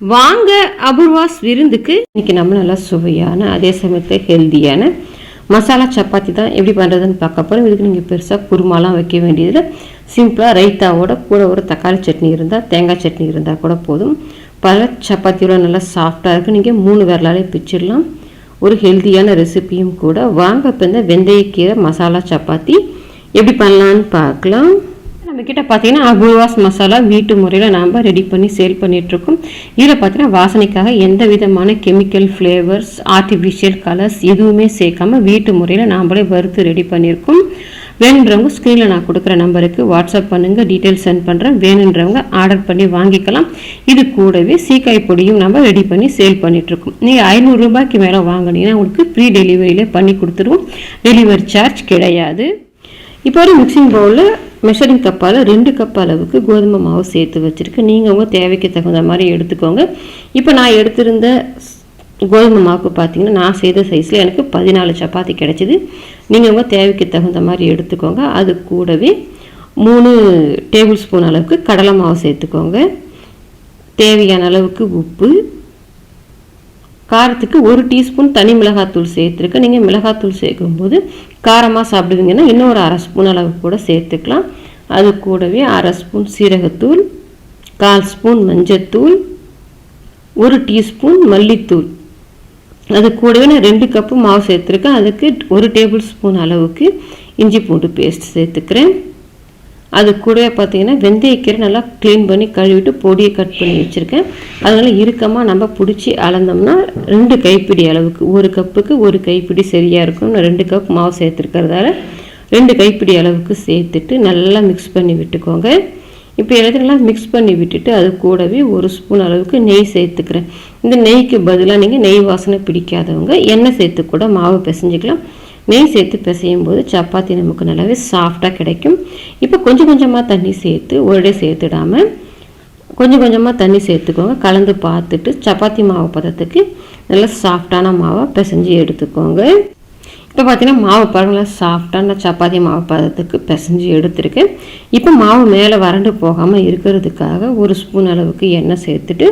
வாங்க அபூர்வாஸ் விருந்துக்கு. இன்னைக்கு நம்ம நல்லா சுவையான அதே சமயத்தில் ஹெல்தியான மசாலா சப்பாத்தி தான் எப்படி பண்ணுறதுன்னு பார்க்க போகிறோம் இதுக்கு நீங்கள் பெருசாக குருமாலாம் வைக்க வேண்டியதில்லை. சிம்பிளாக ரைத்தாவோட கூட ஒரு தக்காளி சட்னி இருந்தால் தேங்காய் சட்னி இருந்தால் கூட போதும். பல சப்பாத்தியோட நல்லா சாஃப்டாக இருக்குது நீங்கள் மூணு விரலாலே பிச்சிடலாம். ஒரு ஹெல்தியான ரெசிபியும் கூட. வாங்க இப்போ இந்த வெந்தயக்கீரை மசாலா சப்பாத்தி எப்படி பண்ணலான்னு பார்க்கலாம். நம்மக்கிட்ட பார்த்தீங்கன்னா அபூர்வாஸ் மசாலா வீட்டு முறையில் நாம் ரெடி பண்ணி சேல் பண்ணிகிட்ருக்கோம் இதில் பார்த்தீங்கன்னா வாசனைக்காக எந்த விதமான கெமிக்கல் ஃப்ளேவர்ஸ் ஆர்டிஃபிஷியல் கலர்ஸ் எதுவுமே சேர்க்காம வீட்டு முறையில் நாம்ளே வறுத்து ரெடி பண்ணியிருக்கோம். வேணுன்றவங்க ஸ்க்ரீனில் நான் கொடுக்குற நம்பருக்கு வாட்ஸ்அப் பண்ணுங்கள் டீட்டெயில்ஸ் சென்ட் பண்ணுறேன் வேணுன்றவங்க ஆர்டர் பண்ணி வாங்கிக்கலாம். இது கூடவே சீக்காய் பொடியும் நம்ம ரெடி பண்ணி சேல் பண்ணிகிட்ருக்கோம் நீங்கள் ஐநூறுரூபாய்க்கு மேலே வாங்கினீங்கன்னா உங்களுக்கு ஃப்ரீ டெலிவரியிலே பண்ணி கொடுத்துருவோம். டெலிவரி சார்ஜ் கிடையாது. இப்போ ஒரு மிக்சிங் பவுலில் மெஷரிங் கப்பால் ரெண்டு கப் அளவுக்கு கோதுமை மாவு சேர்த்து வச்சுருக்கேன் நீங்கள் உங்கள் தேவைக்கு தகுந்த மாதிரி எடுத்துக்கோங்க. இப்போ நான் எடுத்திருந்த கோதுமை மாவுக்கு பார்த்தீங்கன்னா நான் செய்த சைஸில் எனக்கு பதினாலு சப்பாத்தி கிடச்சிது. நீங்கள் உங்கள் தேவைக்கு தகுந்த மாதிரி எடுத்துக்கோங்க. அது கூடவே மூணு டேபிள் ஸ்பூன் அளவுக்கு கடலை மாவு சேர்த்துக்கோங்க. தேவையான அளவுக்கு உப்பு காரத்துக்கு ஒரு டீஸ்பூன் தனி மிளகாத்தூள் சேர்த்துருக்கேன். நீங்கள் மிளகாத்தூள் சேர்க்கும்போது காரமாக சாப்பிடுவீங்கன்னா இன்னும் ஒரு அரை ஸ்பூன் அளவு கூட சேர்த்துக்கலாம். அது கூடவே அரை ஸ்பூன் சீரகத்தூள் கால் ஸ்பூன் மஞ்சத்தூள் ஒரு டீஸ்பூன் மல்லித்தூள். அது கூடவே நான் ரெண்டு கப்பு மாவு சேர்த்துருக்கேன். அதுக்கு ஒரு டேபிள் ஸ்பூன் அளவுக்கு இஞ்சி பூண்டு பேஸ்ட் சேர்த்துக்கிறேன். அது கூடவே பார்த்தீங்கன்னா வெந்தயக்கீரை நல்லா க்ளீன் பண்ணி கழுவிட்டு பொடியை கட் பண்ணி வச்சுருக்கேன். அதனால் இறுக்கமாக நம்ம பிடிச்சி அளந்தோம்னா ரெண்டு கைப்பிடி அளவுக்கு ஒரு கப்புக்கு ஒரு கைப்பிடி சரியாக இருக்கும். நான் ரெண்டு கப் மாவு சேர்த்துருக்கிறதால ரெண்டு கைப்பிடி அளவுக்கு சேர்த்துட்டு நல்லா மிக்ஸ் பண்ணி விட்டுக்கோங்க. இப்போ எல்லாத்தையும் நல்லா மிக்ஸ் பண்ணி விட்டுட்டு அது கூடவே ஒரு ஸ்பூன் அளவுக்கு நெய் சேர்த்துக்கிறேன். இந்த நெய்க்கு பதிலாக நீங்கள் நெய் வாசனை பிடிக்காதவங்க எண்ணெய் சேர்த்து கூட மாவு பிசைஞ்சிக்கலாம். நெய் சேர்த்து பிசையும் போது சப்பாத்தி நமக்கு நல்லாவே சாஃப்டாக கிடைக்கும். இப்போ கொஞ்சம் கொஞ்சமாக தண்ணி சேர்த்து ஒரே சேர்த்துடாமல் கொஞ்சம் கொஞ்சமாக தண்ணி சேர்த்துக்கோங்க. கலந்து பார்த்துட்டு சப்பாத்தி மாவு பதத்துக்கு நல்லா சாஃப்டான மாவை பிசைஞ்சு எடுத்துக்கோங்க. இப்போ பார்த்தீங்கன்னா மாவு பாருங்களேன் சாஃப்டான சப்பாத்தி மாவு பதத்துக்கு பிசைஞ்சு எடுத்துருக்கேன். இப்போ மாவு மேலே வறண்டு போகாமல் இருக்கிறதுக்காக ஒரு ஸ்பூன் அளவுக்கு எண்ணெய் சேர்த்துட்டு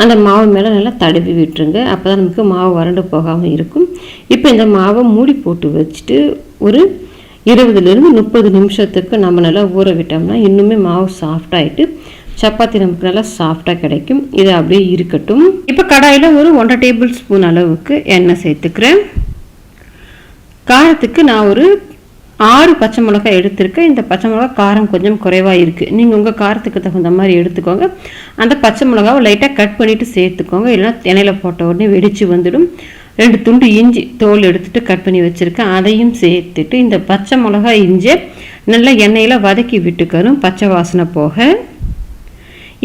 அந்த மாவு மேலே நல்லா தடவி விட்டுருங்க. அப்போ தான் நமக்கு மாவு வறண்டு போகாமல் இருக்கும். இப்போ இந்த மாவை மூடி போட்டு வச்சுட்டு ஒரு இருபதுலேருந்து முப்பது நிமிஷத்துக்கு நம்ம நல்லா ஊற விட்டோம்னா இன்னுமே மாவு சாஃப்டாகிட்டு சப்பாத்தி நமக்கு நல்லா சாஃப்டாக கிடைக்கும். இது அப்படியே இருக்கட்டும். இப்போ கடாயில் ஒரு ஒன்றரை டேபிள் ஸ்பூன் அளவுக்கு எண்ணெய் சேர்த்துக்கிறேன். காரத்துக்கு நான் ஒரு ஆறு பச்சை மிளகாய் எடுத்திருக்கேன் இந்த பச்சை மிளகாய் காரம் கொஞ்சம் குறைவாக இருக்குது நீங்கள் உங்கள் காரத்துக்கு தகுந்த மாதிரி எடுத்துக்கோங்க. அந்த பச்சை மிளகாவை லைட்டாக கட் பண்ணிவிட்டு சேர்த்துக்கோங்க. இல்லைன்னா எண்ணெயில் போட்ட உடனே வெடித்து வந்துடும். ரெண்டு துண்டு இஞ்சி தோல் எடுத்துகிட்டு கட் பண்ணி வச்சுருக்கேன். அதையும் சேர்த்துட்டு இந்த பச்சை மிளகாய் இஞ்சி நல்லா எண்ணெயில் வதக்கி விட்டுக்கணும். பச்சை வாசனை போக.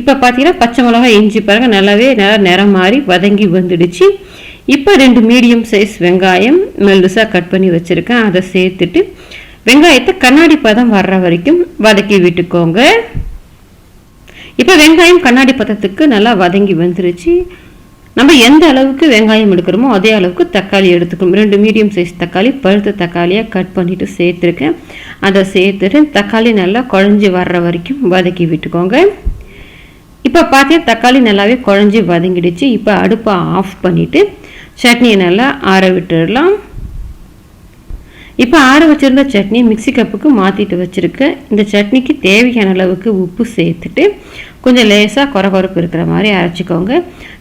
இப்போ பார்த்தீங்கன்னா பச்சை மிளகாய் இஞ்சி பாருங்கள் நல்லாவே நல்லா நிறம் மாறி வதங்கி வந்துடுச்சு. இப்போ ரெண்டு மீடியம் சைஸ் வெங்காயம் மெல்லுசாக கட் பண்ணி வச்சுருக்கேன். அதை சேர்த்துட்டு வெங்காயத்தை கண்ணாடி பதம் வர்ற வரைக்கும் வதக்கி விட்டுக்கோங்க. இப்போ வெங்காயம் கண்ணாடி பதத்துக்கு நல்லா வதங்கி வந்துருச்சு. நம்ம எந்த அளவுக்கு வெங்காயம் எடுக்கிறோமோ அதே அளவுக்கு தக்காளி எடுத்துக்கணும். ரெண்டு மீடியம் சைஸ் தக்காளி பழுத்த தக்காளியாக கட் பண்ணிவிட்டு சேர்த்துருக்கேன். அதை சேர்த்துட்டு தக்காளி நல்லா குழஞ்சி வர்ற வரைக்கும் வதக்கி விட்டுக்கோங்க. இப்போ பார்த்தீங்கன்னா தக்காளி நல்லாவே குழஞ்சி வதங்கிடுச்சு. இப்போ அடுப்பை ஆஃப் பண்ணிவிட்டு சட்னியை நல்லா ஆற விட்டுடலாம். இப்போ ஆற வச்சுருந்த சட்னி மிக்சி கப்புக்கு மாற்றிட்டு வச்சுருக்கேன் இந்த சட்னிக்கு தேவையான அளவுக்கு உப்பு சேர்த்துட்டு கொஞ்சம் லேசாக குறகுறப்பு இருக்கிற மாதிரி அரைச்சிக்கோங்க.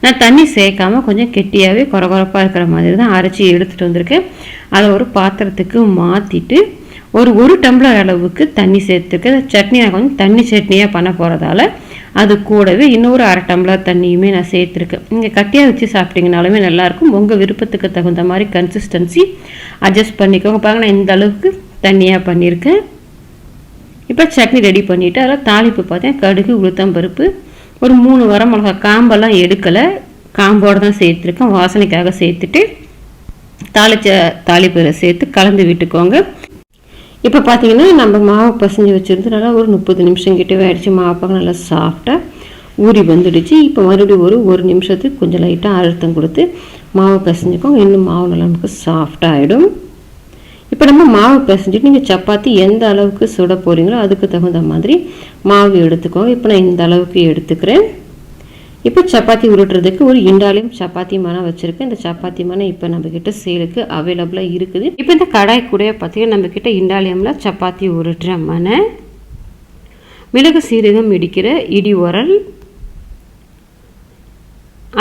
நான் தண்ணி சேர்க்காமல் கொஞ்சம் கெட்டியாகவே குறகுறப்பாக இருக்கிற மாதிரி தான் அரைச்சி எடுத்துகிட்டு வந்திருக்கேன். அதை ஒரு பாத்திரத்துக்கு மாற்றிட்டு ஒரு ஒரு டம்ளர் அளவுக்கு தண்ணி சேர்த்துருக்கேன். சட்னி நான் கொஞ்சம் தண்ணி சட்னியாக பண்ண போகிறதால அது கூடவே இன்னொரு அரை டம்ளர் தண்ணியுமே நான் சேர்த்துருக்கேன். நீங்கள் கட்டியாக வச்சு சாப்பிட்டீங்கனாலுமே நல்லாயிருக்கும். உங்கள் விருப்பத்துக்கு தகுந்த மாதிரி கன்சிஸ்டன்சி அட்ஜஸ்ட் பண்ணிக்கோங்க. பாருங்க நான் இந்த அளவுக்கு தண்ணியாக பண்ணியிருக்கேன். இப்போ சட்னி ரெடி பண்ணிவிட்டு அதில் தாளிப்பு பார்த்தேன். கடுகு உளுத்தம் பருப்பு ஒரு மூணு வர மிளகா காம்பெல்லாம் எடுக்கலை. காம்போடு தான் சேர்த்துருக்கேன். வாசனைக்காக சேர்த்துட்டு தாளிச்ச தாளிப்பு சேர்த்து கலந்து விட்டுக்கோங்க. இப்போ பார்த்தீங்கன்னா நம்ம மாவு பசஞ்சு வச்சுருந்து நல்லா ஒரு முப்பது நிமிஷம் கிட்டவே ஆயிடுச்சு. மாவு பார்க்க நல்லா சாஃப்டாக ஊறி வந்துடுச்சு. இப்போ மறுபடியும் ஒரு ஒரு நிமிஷத்துக்கு கொஞ்சம் லைட்டாக அழுத்தம் கொடுத்து மாவு பிசைஞ்சுக்கோங்க. இன்னும் மாவு நல்லா நமக்கு சாஃப்டாக ஆகிடும் இப்போ நம்ம மாவு பிசைஞ்சிட்டு நீங்கள் சப்பாத்தி எந்த அளவுக்கு சுட போகிறீங்களோ அதுக்கு தகுந்த மாதிரி மாவு எடுத்துக்கோங்க. இப்போ நான் இந்த அளவுக்கு எடுத்துக்கிறேன். இப்போ சப்பாத்தி உருட்டுறதுக்கு ஒரு இண்டாலியம் சப்பாத்தி மனம் வச்சுருக்கேன். இந்த சப்பாத்தி மனம் இப்போ நம்மக்கிட்ட சேலுக்கு அவைலபிளாக இருக்குது. இப்போ இந்த கடாய் கூட பார்த்தீங்கன்னா நம்மக்கிட்ட இண்டாலியமில் சப்பாத்தி உருட்டுற மனை மிளகு சீரகம் இடிக்கிற இடி உரல்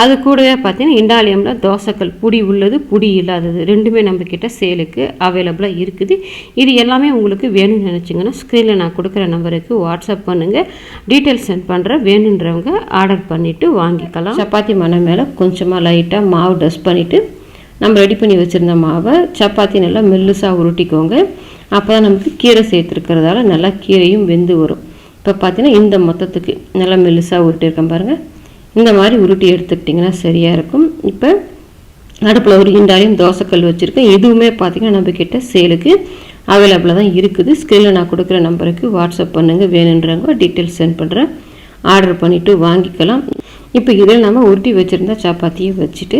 அது கூடவே பார்த்தீங்கன்னா இண்டாலியமில் தோசைக்கல் புடி உள்ளது புடி இல்லாதது. ரெண்டுமே நம்மக்கிட்ட சேலுக்கு அவைலபிளாக இருக்குது. இது எல்லாமே உங்களுக்கு வேணும்னு நினச்சிங்கன்னா ஸ்க்ரீனில் நான் கொடுக்குற நம்பருக்கு வாட்ஸ்அப் பண்ணுங்கள் டீட்டெயில்ஸ் சென்ட் பண்ணுறேன் வேணுன்றவங்க ஆர்டர் பண்ணிவிட்டு வாங்கிக்கலாம். சப்பாத்தி மனை மேலே கொஞ்சமாக லைட்டாக மாவு டஸ்ட் பண்ணிவிட்டு நம்ம ரெடி பண்ணி வச்சுருந்த மாவை சப்பாத்தி நல்லா மெல்லுசாக உருட்டிக்கோங்க. அப்போ தான் நமக்கு கீரை சேர்த்துருக்கிறதால நல்லா கீரையும் வெந்து வரும். இப்போ பார்த்தீங்கன்னா இந்த மொத்தத்துக்கு நல்லா மெல்லுசாக உருட்டியிருக்கேன் பாருங்கள் இந்த மாதிரி உருட்டி எடுத்துக்கிட்டிங்கன்னா சரியாக இருக்கும். இப்போ அடுப்பில் ஒரு இண்டாலையும் தோசைக்கல் வச்சுருக்கேன். எதுவுமே பார்த்திங்கன்னா நம்மக்கிட்ட சேலுக்கு அவைலபிளாக தான் இருக்குது. ஸ்கிரீனில் நான் கொடுக்குற நம்பருக்கு வாட்ஸ்அப் பண்ணுங்கள் வேணுன்றவங்க டீட்டெயில்ஸ் சென்ட் பண்ணுறேன் ஆர்டர் பண்ணிவிட்டு வாங்கிக்கலாம். இப்போ இதில் நம்ம உருட்டி வச்சுருந்தா சப்பாத்தியை வச்சுட்டு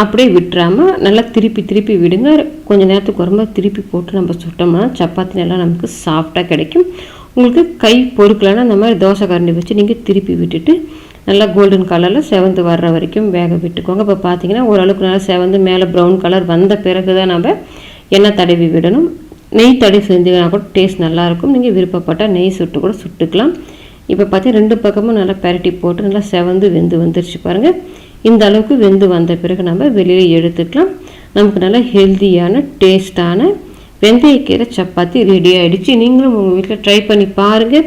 அப்படியே விட்டுறாமல் நல்லா திருப்பி திருப்பி விடுங்க. கொஞ்சம் நேரத்துக்கு வரும்போது திருப்பி போட்டு நம்ம சுட்டோம்னா சப்பாத்தி நல்லா நமக்கு சாஃப்டாக கிடைக்கும். உங்களுக்கு கை பொறுக்கலைன்னா இந்த மாதிரி தோசை கரண்டி வச்சு நீங்கள் திருப்பி விட்டுட்டு நல்லா கோல்டன் கலரில் செவந்து வர்ற வரைக்கும் வேக விட்டுக்கோங்க. இப்போ பார்த்தீங்கன்னா ஓரளவுக்கு நல்லா செவந்து மேலே ப்ரௌன் கலர் வந்த பிறகு தான் நம்ம எண்ணெய் தடவி விடணும். நெய் தடவி செஞ்சீங்கன்னா கூட டேஸ்ட் நல்லாயிருக்கும். நீங்கள் விருப்பப்பட்டால் நெய் சுட்டு கூட சுட்டுக்கலாம். இப்போ பார்த்தீங்கன்னா ரெண்டு பக்கமும் நல்லா பரட்டி போட்டு நல்லா செவந்து வெந்து வந்துருச்சு பாருங்கள் இந்த அளவுக்கு வெந்து வந்த பிறகு நம்ம வெளியில் எடுத்துக்கலாம். நமக்கு நல்லா ஹெல்த்தியான டேஸ்டான வெந்தயக்கீரை சப்பாத்தி ரெடி ஆகிடுச்சு நீங்களும் உங்கள் வீட்டில் ட்ரை பண்ணி பாருங்கள்